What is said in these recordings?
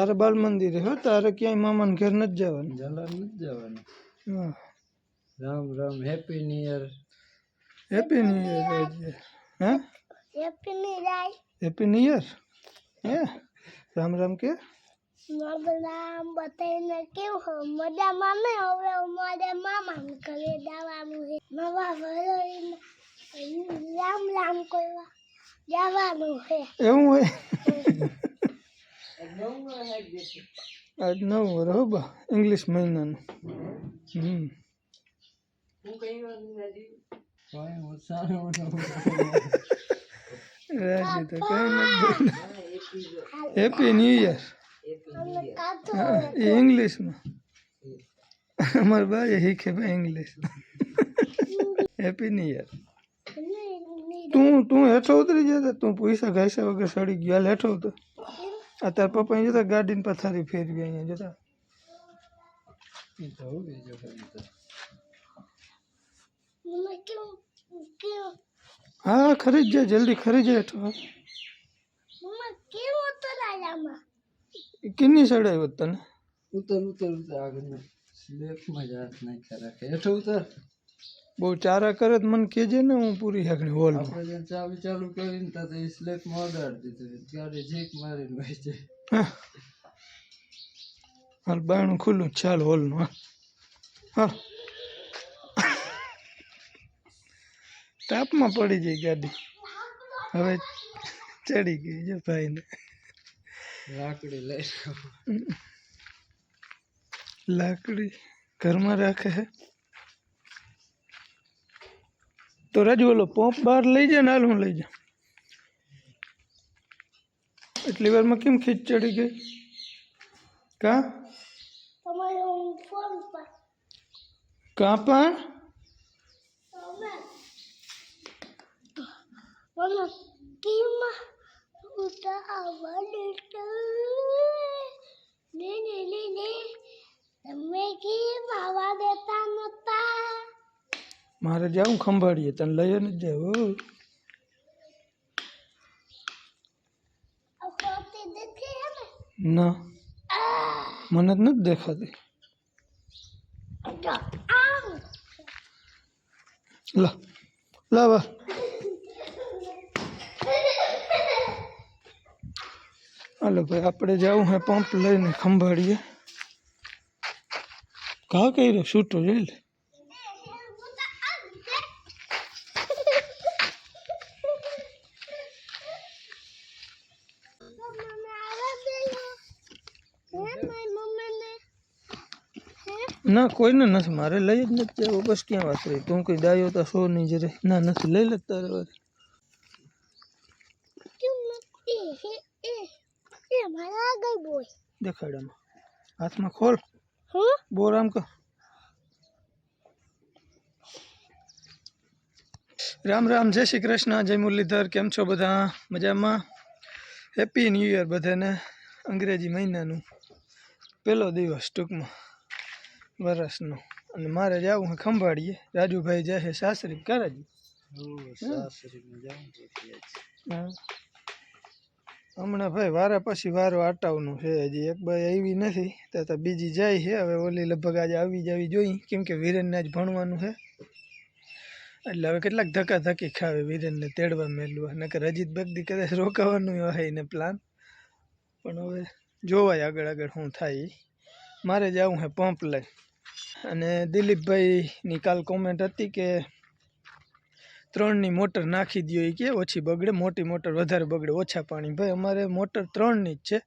તારે બાલ મંદિરે હો તારે ક્યાંય મામાને ઘેર નથી જવાનું. જલા નથી જવાનું. હા. Ram Ram happy new year happy new year આજે હા? હેપી ની રાય હેપી ન્યુ યર હે? રામ રામ કે? મગલામ બતાવીને કેવું હોય મજામાં ને? હવે અમારે મામાને ઘરે જવાનું છે. નવા વરોઈને રામ રામ કરવા જવાનું છે. એવું હોય? આજ નવ વર હો બા ઇંગ્લિશ મહિનાનું હમ કોઈ ઉત્સાહ રાજી તો કઈ નથી હેપી ન્યુ યર અને કાતો એ ઇંગ્લિશમાં અમારા બાએ શીખે ભાઈ ઇંગ્લિશ હેપી ન્યુ યર તું તું હેઠો ઉતરી જતો તું પૈસા ઘાસ્યા વગર સડી ગયો હાલ હેઠો ઉતર આ તાર પપ્પા જતા ગાડીની પથારી ફેરવી અહીંયા જતા તો હું બીજું કઈ તો મને કેવું કેવું હા ખરી જ જાય જલ્દી ખરી જાય હેઠો હા. મમ્મા કેવું ઉતરાય આમાં એ કિન્ની સડાવ્યો તને ઉતર ઉતર ઉતર આગળ સ્લેપમાં જ હાથ નાખ્યા રાખે હેઠો ઉતર બહુ ચારા કરે તો મને કહેજે ને હું પૂરી આગળ હોલમાં ચાવી ચાલુ કરીને તા તો એ સ્લેપમાં અડાડી દીધું. ગાડી જીક મારીને જાય હા. હાલ બાયણું ખુલ્લું ચાલ હોલનું હા. હા. તાપમાં પડી જાય ગાડી. હવે ચડી ગઈ જો ભાઈને. લાકડી લઈ લાકડી ઘરમાં રાખે હે? તો રાજુ ઓલો પંપ બહાર લઈ જાય ને હાલ હું લઈ જા એટલી વારમાં કેમ ખીચ ચડી ગઈ? કા? કાં પણ? તમે કીમાં માવા દેતા નતા મારે જાઉં ખંભાળીએ, તને લઈ ને જાવ આ ખોટી દેખી હે. ને ના મને જ નથી દેખાતી. તો આમ લા લા બા હાલો ભાઈ, આપણે જવું હે પંપ લઈને ખંભાળીએ. ઘા કર્યો, છૂટો જોઈ લે ના કોઈને નથી. મારે લઈ જ નથી જવું. બસ ક્યાં વાત રહી? તું કઈ દાયો તો સો નહીં જરે. ના નથી. લઈ લે તારે બોય દેખાડામાં. હાથમાં ખોલ. બોર આમ કર. રામ રામ. જય શ્રી કૃષ્ણ. જય મુરલીધર. કેમ છો બધા? મજામાં? હેપી ન્યૂ યર બધાને. અંગ્રેજી મહિનાનું પહેલો દિવસ ટૂંકમાં. વરસનો અને મારે જવું છે ખંભાળીએ. રાજુભાઈ જાય છે સાસરી કરાજી. હમણાં ભાઈ વારા પછી વારો આટાવનું છે. હજી એક ભાઈ આવી નથી. તો તો બીજી જાય છે. હવે ઓલી લગભગ આજે આવી જવી જોઈએ જોઈ. કેમ કે વિરેનને આજ ભણવાનું છે. એટલે હવે કેટલાક ધક્કા ધક્કી ખાવે વિરેનને તેડવા મેલવા. નકર રજીત બગદી કદાચ રોકાવાનું હોય એને પ્લાન પણ હવે જોવાય આગળ આગળ શું થાય. મારે જવું છે પંપ લઈ અને દિલીપભાઈની કાલ કોમેન્ટ હતી કે ત્રણની મોટર નાખી દો એ કે ઓછી બગડે, મોટી મોટર વધારે બગડે, ઓછા પાણી. ભાઈ, અમારે મોટર ત્રણની જ છે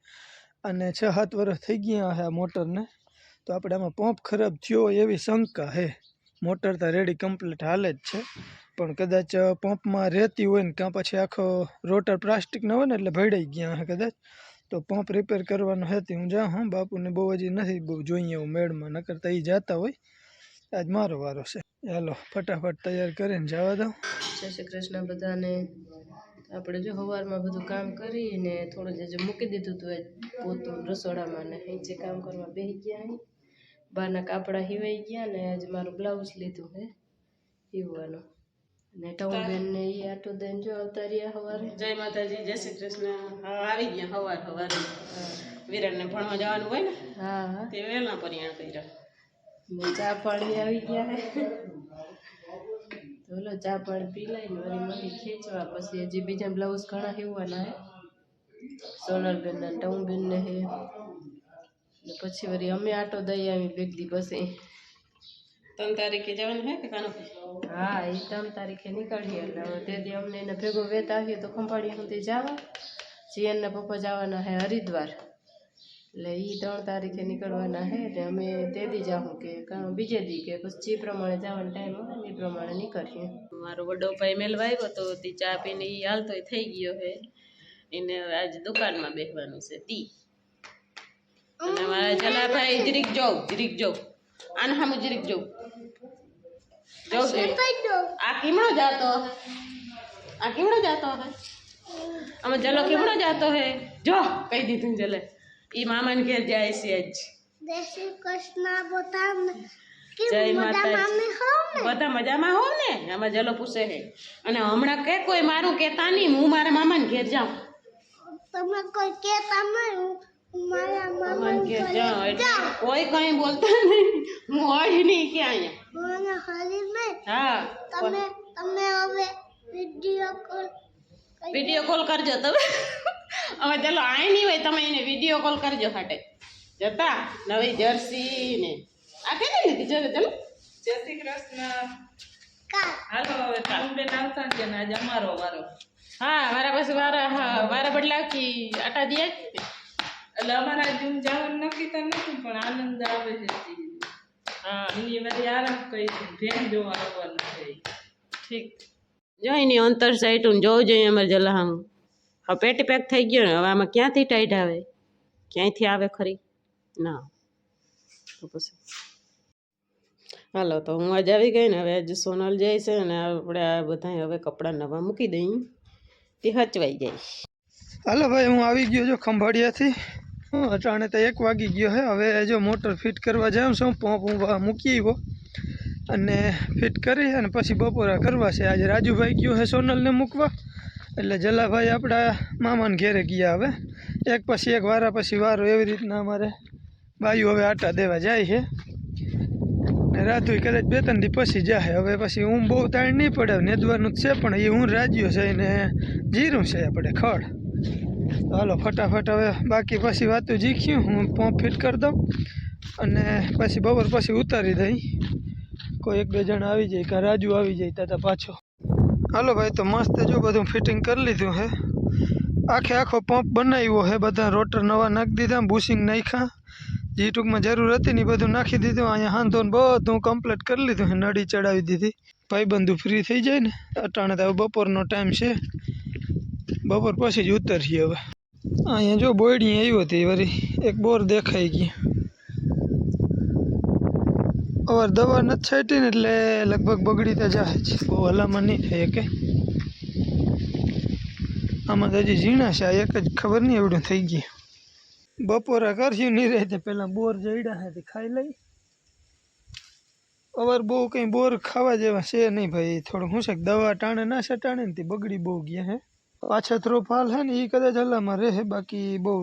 અને છ સાત વર્ષ થઈ ગયા છે આ મોટરને. તો આપણે આમાં પંપ ખરાબ થયો એવી શંકા હે. મોટર તો રેડી કમ્પ્લીટ હાલે જ છે. પણ કદાચ પંપમાં રહેતી હોય ને કાં પછી આખો રોટર પ્લાસ્ટિકનો હોય ને એટલે ભડાઈ ગયા હે કદાચ. તો પંપ રિપેર કરવાનો હતી હું જાઉં, હું, બાપુને બહુ હજી નથી બહુ જોઈએ હું મેળમાં, નકર તો એ જતા હોય. આજ મારો વારો છે. ચાલો ફટાફટ તૈયાર કરીને જવા દઉં. જય શ્રી કૃષ્ણ બધાને. આપણે જો સવારમાં બધું કામ કરીને થોડું જે મૂકી દીધું હતું એ પોતું રસોડામાં ને અહીં જે કામ કરવા બેસી ગયા અહીં. બહારના કાપડા હિવાઈ ગયા ને આજે મારું બ્લાઉઝ લીધું હે હીવવાનું. ને ટઉબેન ને એ આટો દઈને જો આવતા રહ્યા સવારે જય માતાજી જય શ્રી કૃષ્ણ. હા આવી ગયા હવાર હવારે. વિરાટને ભણવા જવાનું હોય ને હા હા. તે વહેલા પરિણામ કર્યા. ને ચા પાણી આવી ગયા હે. તો લો ચા પાણી પી લઈને વળી મળી ખેંચવા પછી હજી બીજા બ્લાઉઝ ઘણા હેવાના હે. સોનલબેન ને ટમબેન ને હે. ને પછી વળી અમે આટો દઈ આવી બેગ દી પછી ત્રણ તારીખે જવાનું હે કે કાનો હા એ ત્રણ તારીખે નીકળીએ એટલે તે દી અમને એને ભેગો વેત આવીએ તો ખંભાળીએ સુધી જવા. જીએનના પપ્પા જવાના હે હરિદ્વાર. એટલે એ ત્રણ તારીખે નીકળવાના હે એટલે અમે તે દી જાઉં કે બીજે દી કે પછી જે પ્રમાણે જવાનો ટાઈમ હોય એ પ્રમાણે નીકળીએ. મારો વડો ભાઈ મેલવા આવ્યો તો તે ચા પીને એ હાલતો થઈ ગયો હે. એને આજ આજે દુકાનમાં બેસવાનું છે, તી. અને મારા જલાભાઈ જરીક જોઉં જરીક જોઉં. આને સામું જરીક જોઉં. કઈ દો આ કીમડો જાતો? આ કીમડો જાતો હે આમાં જલો કીમડો જાતો હે? જો કહી દીધું જલે. ઈ મામાને ઘેર જાય છે આજ. જય શ્રી કૃષ્ણ કે જય માતાજી. બધા મજામાં હો ને? આમાં જલો પૂછે હે. અને હમણાં કે કોઈ મારું કેતા નહીં હું મારા મામાને ઘેર જાઉં. તમે કોઈ કેતા નહીં કોઈ કઈ બોલતા નહીં. હું હોય નહીં કે અહીંયા. મને હા તમે તમે હવે વીડિયો કોલ વીડિયો કોલ કરજો તમે. હવે ચાલો આય નહીં હોય તમે એને વીડિયો કોલ કરજો હાટે. જતા નવી જર્સી ને આ કેને લીધી ચલો ચલો જય શ્રી કૃષ્ણ. કા? હાલો હવે તાંબેન આવતા છે ને આજે અમારો વારો. હા મારા પાસે વારા હા વારા બદલાવથી આટા દે એટલે અમારા જીમ જવાનું નક્કી તો નથી પણ આનંદ આવે છે હા. એની બધી આરામ કરી છે ભેન જોવા આવવાનું છે. ઠીક. જો એની અંતર સાઈટું જોવું જોઈએ અમારે જલાહામ. હવે પેટી પેક થઈ ગયો ને હવે આમાં ક્યાંથી ટાઈટ આવે? ક્યાંયથી આવે ખરી? ના. તો પછી. હાલો તો હું આજે આવી ગઈ ને હવે આજે સોનલ જાય છે અને આપણે આ બધા હવે કપડાં નવા મૂકી દઈ તે હચવાઈ જાય. હાલો ભાઈ હું આવી ગયો છું ખંભાળિયાથી. અટાણે તો એક વાગી ગયો હે. હવે જો મોટર ફિટ કરવા જાઉં છું પંપ મૂકી આવ્યો અને ફિટ કરી અને પછી બપોરા કરવા છે. આજે રાજુભાઈ ગયો હે સોનલને મૂકવા. એટલે જલાભાઈ આપણા મામાને ઘેરે ગયા હવે. એક પછી એક, વારા પછી વારો એવી રીતના અમારે બાયું હવે આટા દેવા જાય છે. ને રાતું કદાચ બે ત્રણ દી પછી જાય હવે પછી હું બહુ તાણ નહીં પડે, નેદવાનું જ છે, પણ એ હું રાજ્યો છે ને જીરું છે આપણે, ખડ. હાલો, ફટાફટ હવે બાકી પછી વાતું શીખ્યું હું પંપ ફિટ કરી દઉં અને પછી બપોર પછી ઉતારી દઈ. કોઈ એક બે જણા આવી જાય, કાં રાજુ આવી જાય તા પાછો. હાલો ભાઈ, તો મસ્ત જો બધું ફિટિંગ કરી લીધું હે. આખે આખો પંપ બનાવ્યો હે, બધા રોટર નવા નાખી દીધા, બુશિંગ નાખ્યા. જે ટૂંકમાં જરૂર હતી ને બધું નાખી દીધું, અહીંયા હાંધો ને બધું કમ્પ્લીટ કરી લીધું હે, નળી ચડાવી દીધી. ભાઈબંધુ ફ્રી થઈ જાય ને. અટાણે તો બપોરનો ટાઈમ છે. બપોર પછી જ ઉતરીએ હવે. અહીંયા જો બોયડી આવ્યો હતી વળી એક બોર દેખાઈ ગઈ. અવાર દવા નથી છાંટી ને એટલે લગભગ બગડી તો જાય છે બહુ હલામણ નહીં થાય કે આમાં તો હજી ઝીણા છે એક જ ખબર નહીં એવડું થઈ ગયું. બપોરા કરશું નહીં રહે તે પહેલાં બોર જઈડા હે તે ખાઈ લઈ. અવાર બહુ કંઈ બોર ખાવા જેવા છે નહીં ભાઈ, થોડું શું છે દવા ટાણે ના સટાણે ને તે બગડી બહુ ગયા હે. પાછા થ્રોફાલ હે ને એ કદાચ હલામાં રહે, બાકી બહુ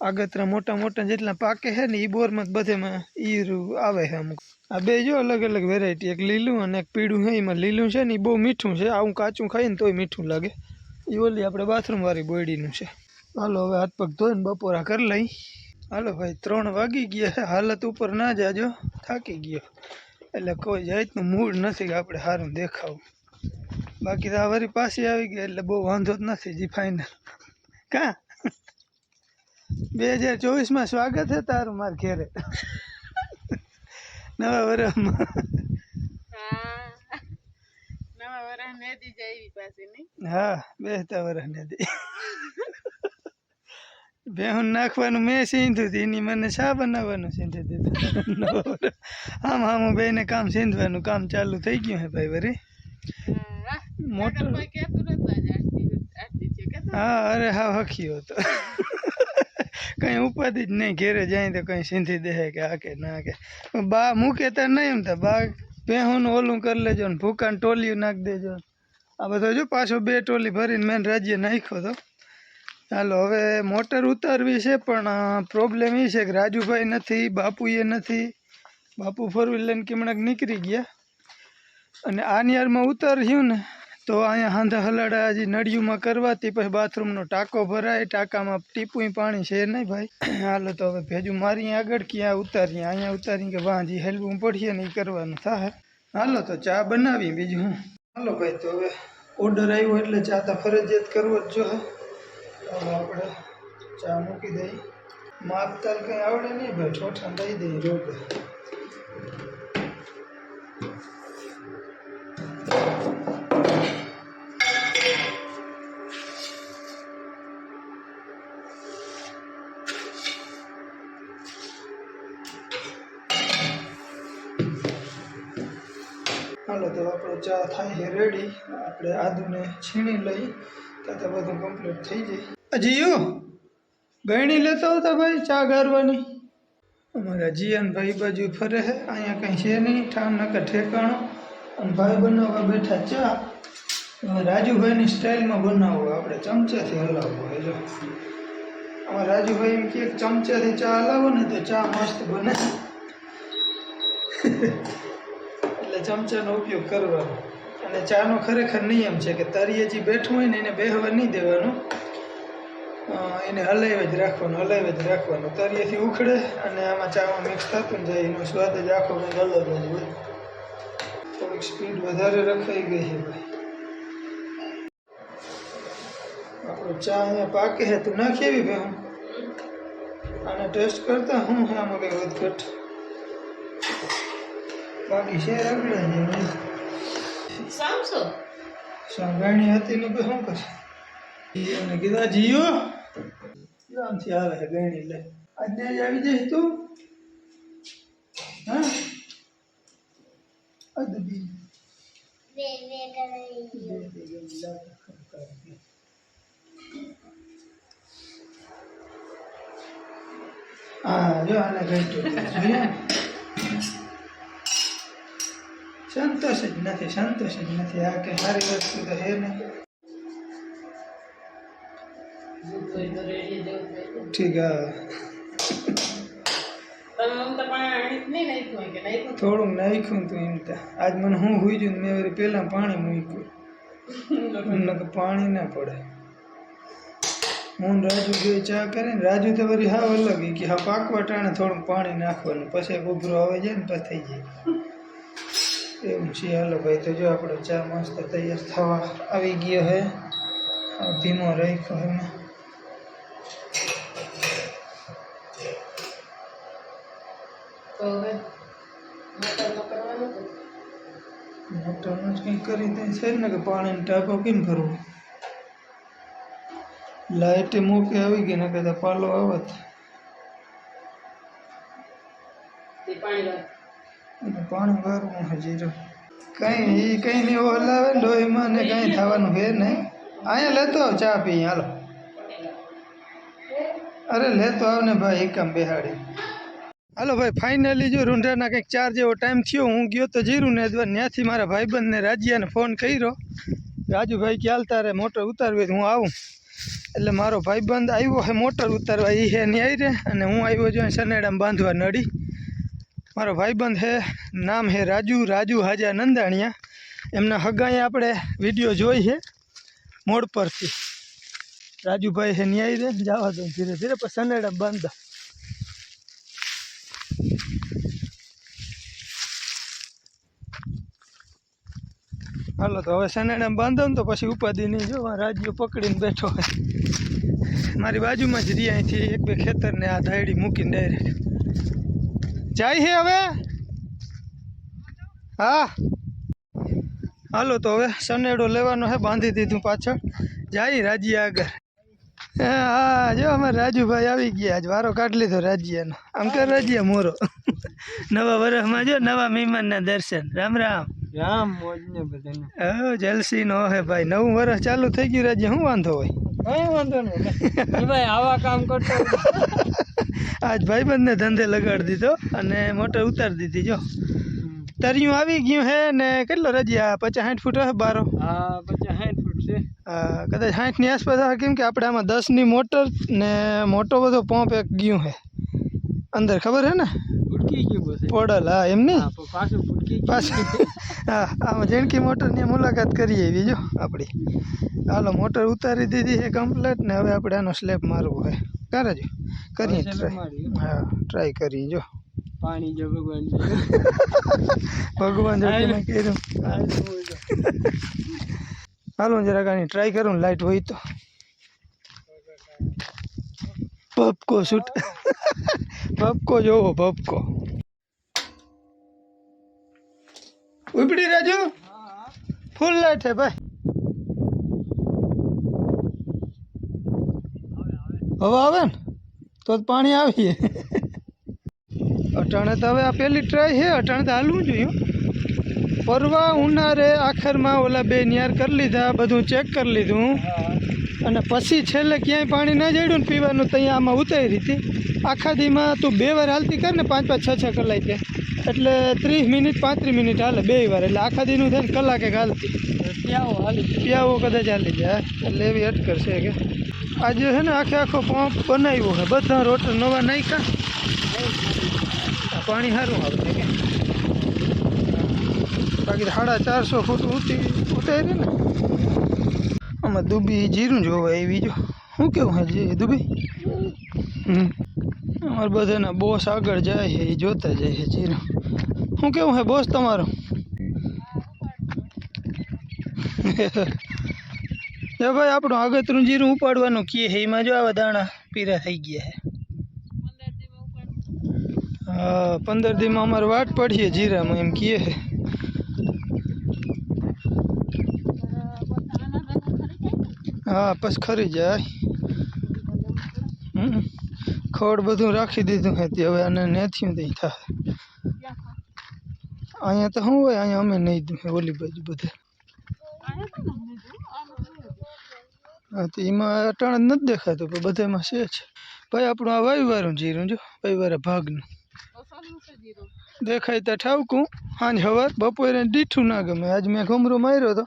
આગતરા મોટા મોટા જેટલા પાકે છે ને એ બોરમાં બધે બધેમાં ઈરું આવે છે અમુક. આ બે જો અલગ અલગ વેરાયટી એક લીલું અને એક પીળું છે એમાં લીલું છે ને એ બહુ મીઠું છે, આવું કાચું ખાઈને તોય મીઠું લાગે. એ ઓલી આપણે બાથરૂમ વાળી બોયડીનું છે. હાલો, હવે હાથ પગ ધોઈને બપોરા કરી લઈ. હાલો ભાઈ, ત્રણ વાગી ગયા હાલત ઉપર ના જાજો, થાકી ગયો. એટલે કોઈ જાતનું મૂડ નથી કે આપણે સારું દેખાવું. બાકી તો આ વરી પાછી આવી ગઈ એટલે બહુ વાંધો જ નથી જી ફાઇનલ કાં? બે હજાર ચોવીસમાં સ્વાગત છે તારું માર ઘેરે. નવા વર્ષમાં નવા વરસ મેદી જાય પાછી નહીં? હા બેસતા વર્ષ નથી બેહુન નાખવાનું મેં સીંધું હતું એની મને શા બનાવવાનું સીંધી દીધું નવા વરસ. આમ આમ બેને કામ સીંધવાનું કામ ચાલુ થઈ ગયું હે ભાઈ વરી. મોટર હા અરે હા હખ્યો તો. કઈ ઉપાધિ જ નહીં ઘેરે જાય તો કઈ સિંધી દે કે આ કે ના કે. બા મૂકે તો નહીં એમ તો બા પહેવાનું ઓલું કરી લેજો ને ભૂકાન ટોલિયું નાખી દેજો. આ બધો જો પાછો બે ટોલી ભરીને મેન રાજ્ય નાખ્યો તો. ચાલો હવે મોટર ઉતારવી છે પણ પ્રોબ્લેમ એ છે કે રાજુભાઈ નથી બાપુએ નથી. બાપુ ફોર વ્હીલ કિમણક કિમણાક નીકળી ગયા. અને આ નિયારમાં ઉતાર્યું ને, તો અહીંયા હાંધા હલાડા હજી નળિયુંમાં કરવાથી પછી બાથરૂમનો ટાંકો ભરાય, ટાંકામાં ટીપું પાણી છે નહીં ભાઈ. હાલો તો હવે ભેજું મારી આગળ ક્યાં ઉતારીએ, અહીંયા ઉતારી કે વાંજી હેલવું પડીએ ને કરવાનું થાય. હાલો તો ચા બનાવી બીજું હાલો ભાઈ તો હવે ઓર્ડર આવ્યો એટલે ચા તો ફરજિયાત કરવો જ જો આપણે ચા મૂકી દઈએ. માપતાર કંઈ આવડે નહીં ભાઈ ઠોઠા દઈ દઈએ રોગ ચા થાય રેડી આપણે આદુને છીણી લઈ તો બધું કમ્પ્લીટ થઈ જાય. જીયો ગયણી લેતા હતા ભાઈ ચા ગારવાની? અમારા જીયાન ભાઈ બાજુ ફરે છે, અહીંયા કંઈ છે નહીં, ઠામ નકર ઠેકાણો. અને ભાઈ બનાવવા બેઠા ચા. રાજુભાઈની સ્ટાઇલમાં બનાવવો આપણે ચમચાથી હલાવવો એ જો. આમાં રાજુભાઈ એમ કે ચમચાથી ચા હલાવો ને તો ચા મસ્ત બને. એટલે ચમચાનો ઉપયોગ કરવાનો. અને ચાનો ખરેખર નિયમ છે કે તરીએ જે બેઠું હોય ને એને બેહવા નહીં દેવાનું. એને હલાવી જ રાખવાનું, હલાવી જ રાખવાનું. તરીએથી ઉખડે અને આમાં ચામાં મિક્સ થતું જાય, એનો સ્વાદ જ આખો કંઈક અલગ જ હોય. થોડીક સ્પીડ વધારે રખાઈ ગઈ છે ભાઈ. આપણો ચા અહીંયા પાકે છે. તું નાખી એવી ભાઈ હું આને ટેસ્ટ કરતા હું હા કંઈ વધઘટ બાકી છે રગડે જેવું સામસો સાંભળણી હતી ને ભાઈ શું કરશે? એને કીધા જીઓ. આમથી આવે ગણી લે. આજે આવી જઈશ તું હા અદબી બે બે કરી હા જો આને ઘટ્યું જોઈએ સંતોષ જ નથી સંતોષ જ નથી આ કે સારી વસ્તુ તો હે નહીં ઠીક હા થોડુંક નાખ્યું તું એમ આજ મને હું હુઈ ને મેં વળી પહેલાં પાણી મૂક્યું. એમને પાણી ના પડે. હું રાજુ ગઈ ચા કરીને રાજુ તો વળી હાવ અલગ કે હા પાકવા ટાણે થોડુંક પાણી નાખવાનું. પછી ઉભરો આવે જાય ને પછી થઈ જાય. એવું છે. હાલો ભાઈ તો જો આપણે ચા મસ્ત તૈયાર થવા આવી ગયો હે. ધીમો રાખ્યો હે મેં તો હવે મોટરમાં કરવાનું હતું. મોટરનું જ કંઈક કરી દે. છે ને કે પાણીનો ટાંકો કેમ ભરવો? લાઈટ મૂકે આવી ગઈ ને કદાચ પાલો આવત પાણી વારવું હજી જો. કંઈ એ કંઈ નહીં હલાવે ડોહીમાં ને કઈ થવાનું હે નહીં. અહીંયા લેતો આવ ચા પી હાલો. અરે લેતો આવ ને ભાઈ એકમ બેહાડી. હાલો ભાઈ ફાઇનલી જો રૂંઢાના કંઈક ચાર જેવો ટાઈમ થયો, હું ગયો તો જીરું ને ત્યાંથી મારા ભાઈબંધને રાજ્યાને ફોન કર્યો. રાજુભાઈ કે હાલ તારે મોટર ઉતારવી હું આવું. એટલે મારો ભાઈબંધ આવ્યો હે મોટર ઉતારવા એ હે નહીં આવી રે, અને હું આવ્યો છું સનેડામાં બાંધવા નડી. મારો ભાઈબંધ હે, નામ હે રાજુ રાજુ હાજા નંદાણીયા. એમના હગાએ આપણે વીડિયો જોઈ છે મોડ પરથી. રાજુભાઈ હે ન્યાય રે, જવા દો ધીરે ધીરે પછી સનેડા બંધ. હાલો, તો હવે સનેડા બાંધો ને તો પછી ઉપાધિ નહીં, જો રાજ્યો પકડીને બેઠો હોય મારી બાજુમાં જ રહી અહીંથી એક બે ખેતરને આ ધાયડી મૂકીને ડાયરેક્ટ જાય છે હવે? હા. હાલો, તો હવે શનેડો લેવાનો હે, બાંધી દીધું પાછળ. જાય રાજ્ય આગળ. હા જો, અમારે રાજુભાઈ આવી ગયા. આજ વારો કાઢી લીધો રાજ્યનો. આમ કર રાજ્ય મોરો. નવા વર્ષમાં જો, નવા મહેમાનના દર્શન. રામ રામ. રામ મોજ ને બધાને. હા જલસી નો હે ભાઈ. નવું વર્ષ ચાલુ થઈ ગયું રાજ્ય શું વાંધો હોય? કઈ વાંધો નહીં. ભાઈ આવા કામ કરતો આજ ભાઈબંધને ધંધે લગાડી દીધો અને મોટર ઉતારી દીધી જો. તરિયું આવી ગયું હે ને કેટલો રજ્યા પચાસ સાઠ ફૂટ હે બારો? હા પચાસ સાઠ ફૂટ છે. કદાચ સાઠની આસપાસ આવે કેમ કે આપણે આમાં દસની મોટર ને મોટો બધો પંપ એક ગયું છે અંદર ખબર હે ને? ગયું બસ પડલ હા એમ નહીં પાછું ફૂટકી પાછું. હા આમાં જેણકી મોટરની મુલાકાત કરીએ એવી જો આપણી હાલો મોટર ઉતારી દીધી છે કમ્પ્લેટ ને હવે આપણે આનો સ્લેબ મારવો હોય. કરે જો કરીએ ટ્રાય હા ટ્રાય કરી જો. પાણી જો ભગવાન ભગવાન જો કેને કર્યું. હાલો જરાક આની ટ્રાય કરું લાઈટ હોય તો. ભપકો શૂટ ભપકો જોવો ભપકો ઉપડી રાજુ ફૂલ લાઈટ છે ભાઈ. હવે આવે ને? તો જ પાણી આવીએ. અટાણે તો હવે આ પહેલી ટ્રાય છે, અટાણે તો હાલવું જોઈએ પરવા ઉનાળે આખરમાં ઓલા બે નિયાર કરી લીધા, બધું ચેક કરી લીધું. અને પછી છેલ્લે ક્યાંય પાણી ના જડ્યું ને પીવાનું ત્યાં આમાં ઉતારી હતી. આખા દીમાં તું બે વાર હાલતી કર ને, પાંચ પાંચ છ છ કલાક. એટલે ત્રીસ મિનિટ પાંત્રીસ મિનિટ હાલે બે વાર. એટલે આખા દીનું થાય ને કલાકે હાલતી. પ્યાવો હાલી પ્યાવો કદાચ હાલી જાય એટલે એવી અટકર છે કે. આજે છે ને આખે આખો પંપ બનાવ્યો છે. બધા રોટર નવા નાખ્યા. પાણી સારું આવે કે. બાકી સાડા ચારસો ફૂટ ઉતી ઉતારી ને. આમાં દુબી જીરું જોવા એવી જો. શું કેવું હે જે દુબી? હમ. અમારે બધાના બોસ આગળ જાય છે એ જોતા જાય છે જીરું. શું કેવું હે, બોસ તમારો? એ ભાઈ, આપણું આગતરું જીરું ઉપાડવાનું કીએ છે એમાં જો આવા દાણા પીરા થઈ ગયા છે હા, પંદર દીમાં અમારે વાટ પડીએ જીરામાં, એમ કીએ છે હા, પછી ખરી જાય. ખોડ બધું રાખી દીધું હતી હવે આને નેથ્યું દઈ થાય. અહીંયા તો શું હોય? અહીંયા અમે નહીં દઉં ઓલી બાજુ બધે. હા, તો એમાં અટાણ જ નથી દેખાતું, પણ બધામાં છે જ. ભાઈ, આપણું આ વાયવારું જીરું જો, વાયવારા ભાગનું. દેખાય તો ઠાવકું. સાંજ હવાર, બપોરે દીઠું ના ગમે. આજ મેં ઘમરો માર્યો હતો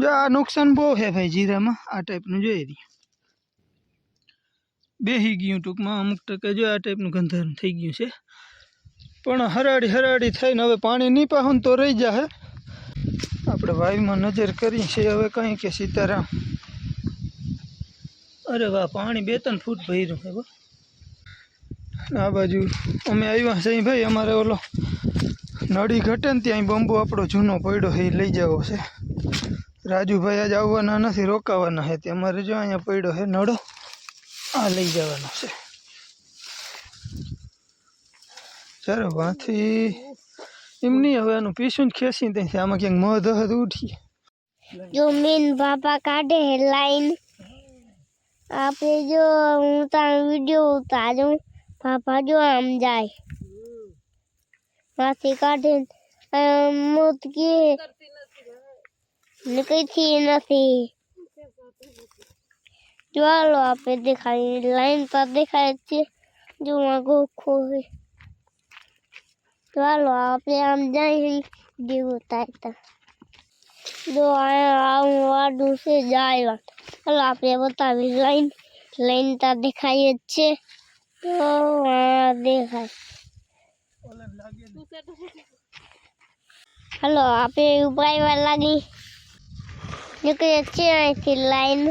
જો, આ નુકસાન બહુ છે ભાઈ જીરામાં. આ ટાઈપનું જોઈ રહ્યું બેસી ગયું ટૂંકમાં અમુક ટકા. જો, આ ટાઈપનું ગંધારણ થઈ ગયું છે. પણ હરાડી હરાડી થઈને હવે પાણી નહીં પાહું તો રહી જાય આપણે વાયુમાં નજર કરી છે હવે કંઈ કે સીતારામ. અરે વાહ, પાણી બે ત્રણ ફૂટ ભર્યું હે આ બાજુ અમે આવ્યા છે ભાઈ, અમારે ઓલો નળી ઘટે ને ત્યાં બંબુ આપણો જૂનો પડ્યો એ લઈ જવો છે. રાજુભાઈ આજે આવવાના નથી, રોકાવાના છે તે. અમારે જો અહીંયા પડ્યો છે નળો, આ લઈ જવાનો છે. ચાલો વાંથી એમ નહીં હવે એનું પીસું જ ખેંચી ત્યાંથી આમાં ક્યાંક મધ હશે ઉઠી. જો મીન પાપા કાઢે લાઈન. આપણે જો હું તાર વીડિયો ઉતારું પાપા જો આમ જાય. માથી કાઢે મોત કે નીકળતી નથી. જો હાલો આપણે દેખાય લાઈન પર દેખાય છે. જો માં ગોખો છે. હાલો આપણે આમ જઈ જેવું થાય તો જો આવું વાડું છે જાય ચાલો આપણે બતાવી લાઈન લાઈન તો દેખાય જ છે તો દેખાય હલો આપણે ઉપાયવા લાગી નીકળે છે અહીંથી લાઈન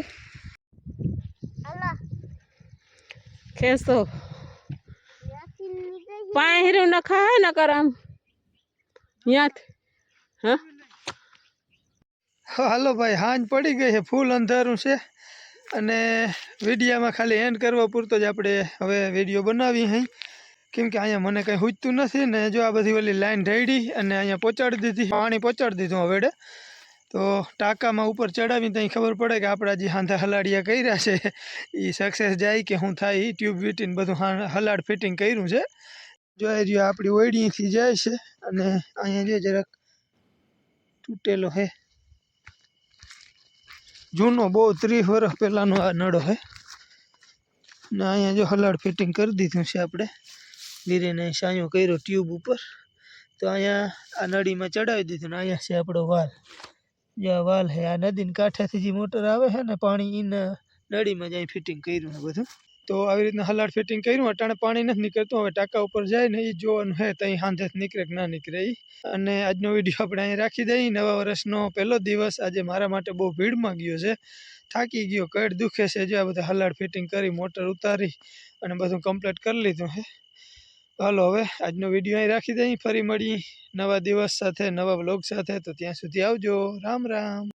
હાલો ખેંચતો પાણી હીરું નખાય ને કર આમ. હ? હા, હાલો ભાઈ, હાંજ પડી ગઈ છે, ફૂલ અંધારું છે. અને વિડીયામાં ખાલી એન્ડ કરવા પૂરતો જ આપણે હવે વીડિયો બનાવી અહીં કેમ કે અહીંયા મને કંઈ હુજતું નથી ને જો આ બધી ઓલી લાઈન રેડી અને અહીંયા પહોંચાડી દીધી, પાણી પહોંચાડી દીધું હવેડે તો ટાંકામાં ઉપર ચડાવી ત્યાં ખબર પડે કે આપણા જે હાંધા હલાડિયા કર્યા છે એ સક્સેસ જાય કે શું થાય એ ટ્યુબ વીટીને બધું હા- હલાડ ફિટિંગ કર્યું છે. જો રહ્યો આપણી ઓયડીથી જાય છે અને અહીંયા જે જરાક તૂટેલો છે જૂનો બહુ ત્રીસ વર્ષ પહેલાંનો આ નળો છે ને અહીંયા જો હલાડ ફિટિંગ કરી દીધું છે આપણે. ધીરેને સાયો કર્યો ટ્યુબ ઉપર. તો અહીંયા આ નળીમાં ચડાવી દીધું ને અહીંયા છે આપણો વાલ. જ્યાં વાલ હે, આ નદીને કાંઠેથી જે મોટર આવે છે ને, પાણી એને નળીમાં અહીં ફિટિંગ કર્યું ને બધું. તો આવી રીતના હલાડ ફિટિંગ કર્યું, અટાણે પાણી નથી નીકળતું, હવે ટાંકા ઉપર જાય ને એ જોવાનું હે ત્યાં હાંધે નીકળે કે ના નીકળે એ અને આજનો વીડિયો આપણે અહીં રાખી દઈએ. નવા વર્ષનો પહેલો દિવસ આજે મારા માટે બહુ ભીડમાં ગયો છે. થાકી ગયો, કડ દુખે છે. જો આ બધા હલાડ ફિટિંગ કરી, મોટર ઉતારી અને બધું કમ્પ્લીટ કરી લીધું હે. હાલો હવે આજનો વીડિયો અહીં રાખી દઈએ. ફરી મળી નવા દિવસ સાથે, નવા બ્લોગ સાથે. તો ત્યાં સુધી આવજો. રામ રામ.